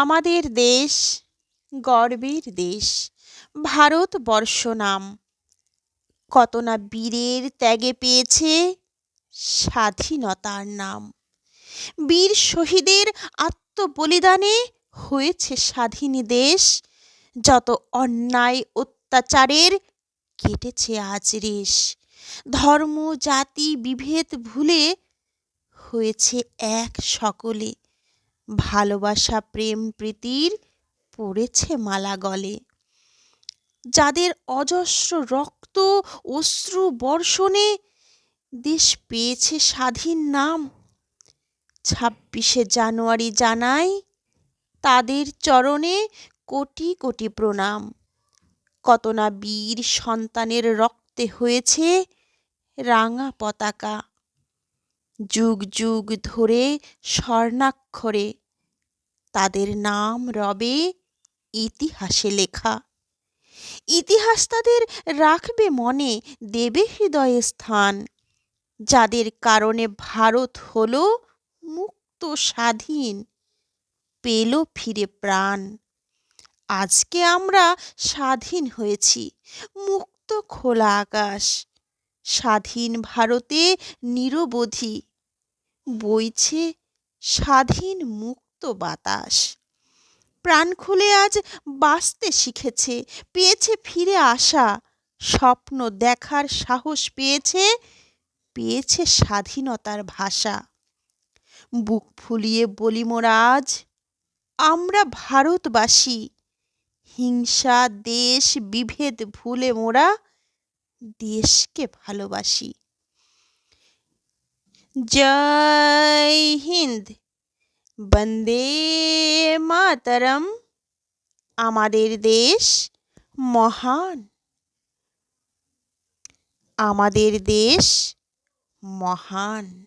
আমাদের দেশ গর্বের দেশ। ভারতবর্ষ নাম। কত না বীরের ত্যাগে পেয়েছে স্বাধীনতার নাম। বীর শহীদের আত্মবলিদানে হয়েছে স্বাধীন দেশ। যত অন্যায় অত্যাচারের কেটেছে আজ রেশ। ধর্ম, জাতি, বিভেদ ভুলে হয়েছে এক সকলে। ভালোবাসা, প্রেম প্রীতির পড়েছে মালা গলে। যাদের অজস্র রক্ত, অশ্রু বর্ষণে দেশ পেয়েছে স্বাধীন নাম। ছাব্বিশে জানুয়ারি জানাই তাদের চরণে কোটি কোটি প্রণাম। কত না বীর সন্তানের রক্তে হয়েছে রাঙা পতাকা। যুগ যুগ ধরে স্বর্ণাক্ষরে তাদের নাম রবে ইতিহাসে লেখা। ইতিহাস তাদের রাখবে মনে, দেবে হৃদয়ে স্থান। যাদের কারণে ভারত হল মুক্ত, স্বাধীন, পেল ফিরে প্রাণ। আজকে আমরা স্বাধীন হয়েছি, মুক্ত খোলা আকাশ। স্বাধীন ভারতে নিরবধি, বইছে স্বাধীন মুক্ত বাতাস। প্রাণ খুলে আজ বাঁচতে শিখেছে, পেয়েছে ফিরে আসা, স্বপ্ন দেখার সাহস পেয়েছে পেয়েছে স্বাধীনতার ভাষা। বুক ফুলিয়ে বলি মোরা আজ আমরা ভারতবাসী, হিংসা, দেশ, বিভেদ ভুলে মোরা দেশকে ভালোবাসি। জয় হিন্দ। বন্দে মাতরম। আমাদের দেশ মহান। আমাদের দেশ মহান।